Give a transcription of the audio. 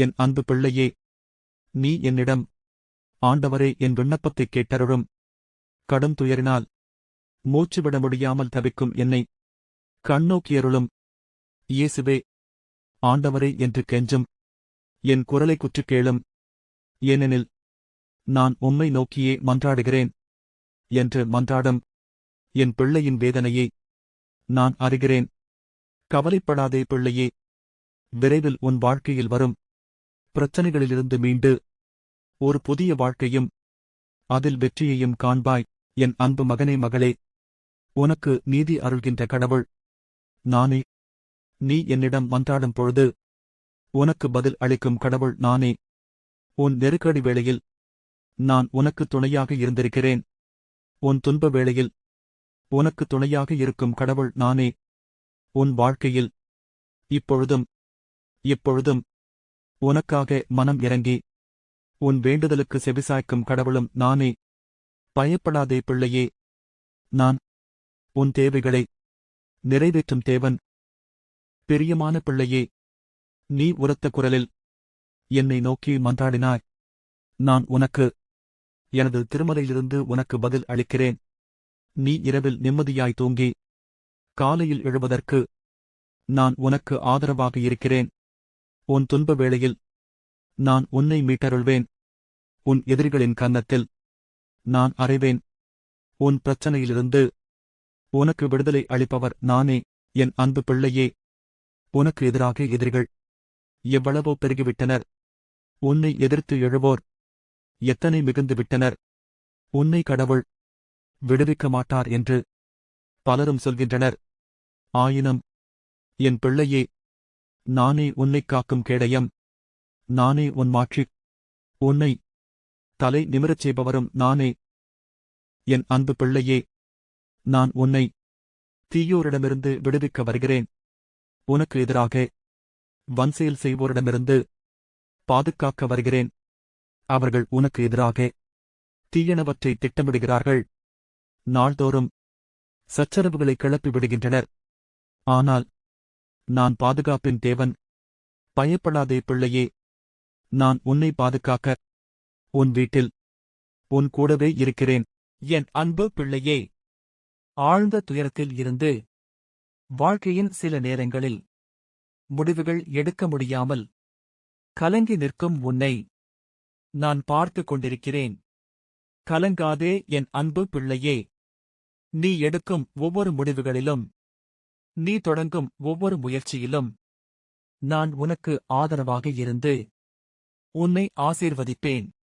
என் அன்பு பிள்ளையே நீ என்னிடம் ஆண்டவரே என் விண்ணப்பத்தைக் கேட்டருளும். கடும் துயரினால் மூச்சுவிட முடியாமல் தவிக்கும் என்னை கண்ணோக்கியருளும் இயேசுவே ஆண்டவரே என்று கெஞ்சும். என் குரலை குற்றுக் கேளும். ஏனெனில் நான் உம்மை நோக்கியே மன்றாடுகிறேன் என்று மன்றாடும். என் பிள்ளையின் வேதனையை நான் அறிகிறேன். கவலைப்படாதே பிள்ளையே விரைவில் உன் வாழ்க்கையில் வரும். பிரச்சனைகளிலிருந்து மீண்டு ஒரு புதிய வாழ்க்கையும் அதில் வெற்றியையும் காண்பாய். என் அன்பு மகனே மகளே உனக்கு நீதி அருள்கின்ற கடவுள் நானே. நீ என்னிடம் மன்றாடும் பொழுது உனக்கு பதில் அளிக்கும் கடவுள் நானே. உன் நெருக்கடி வேளையில் நான் உனக்கு துணையாக இருந்திருக்கிறேன். உன் துன்ப வேளையில் உனக்கு துணையாக இருக்கும் கடவுள் நானே. உன் வாழ்க்கையில் இப்பொழுதும் இப்பொழுதும் உனக்காக மனம் இறங்கி உன் வேண்டுதலுக்கு செவிசாய்க்கும் கடவுளும் நானே. பயப்படாதே பிள்ளையே நான் உன் தேவைகளை நிறைவேற்றும் தேவன். பிரியமான பிள்ளையே நீ உரத்த குரலில் என்னை நோக்கி மன்றாடினாய். நான் உனக்கு எனது திருமலையிலிருந்து உனக்கு பதில் அளிக்கிறேன். நீ இரவில் நிம்மதியாய் தூங்கி காலையில் எழுவதற்கு நான் உனக்கு ஆதரவாக இருக்கிறேன். உன் துன்ப வேளையில் நான் உன்னை மீட்டருள்வேன். உன் எதிரிகளின் கன்னத்தில் நான் அறைவேன். உன் பிரச்சனையிலிருந்து உனக்கு விடுதலை அளிப்பவர் நானே என் அன்பு பிள்ளையே. உனக்கு எதிராக எதிரிகள் எவ்வளவோ பெருகிவிட்டனர். உன்னை எதிர்த்து எழுவோர் எத்தனை மிகுந்து விட்டனர். உன்னை கடவுள் விடுவிக்க மாட்டார் என்று பலரும் சொல்கின்றனர். ஆயினும் என் பிள்ளையே நானே உன்னைக் காக்கும் கேடயம். நானே உன் மாற்றி உன்னை தலை நிமிரச் செய்பவரும் நானே. என் அன்பு பிள்ளையே நான் உன்னை தீயோரிடமிருந்து விடுவிக்க வருகிறேன். உனக்கு எதிராக வன்செயல் செய்வோரிடமிருந்து பாதுகாக்க வருகிறேன். அவர்கள் உனக்கு எதிராக தீயனவற்றை திட்டமிடுகிறார்கள். நாள்தோறும் சச்சரவுகளை கிளப்பி விடுகின்றனர் ஆனால் நான் பாதுகாப்பின் தேவன். பயப்படாதே பிள்ளையே. நான் உன்னை பாதுகாக்க. உன் வீட்டில். உன் கூடவே இருக்கிறேன். என் அன்பு பிள்ளையே. ஆழ்ந்த துயரத்தில் இருந்து. வாழ்க்கையின் சில நேரங்களில். முடிவுகள் எடுக்க முடியாமல். கலங்கி நிற்கும் உன்னை. நான் பார்த்து கொண்டிருக்கிறேன். கலங்காதே என் அன்பு பிள்ளையே. நீ எடுக்கும் ஒவ்வொரு முடிவுகளிலும். நீ தொடங்கும் ஒவ்வொரு முயற்சியிலும் நான் உனக்கு ஆதரவாக இருந்து உன்னை ஆசீர்வதிப்பேன்.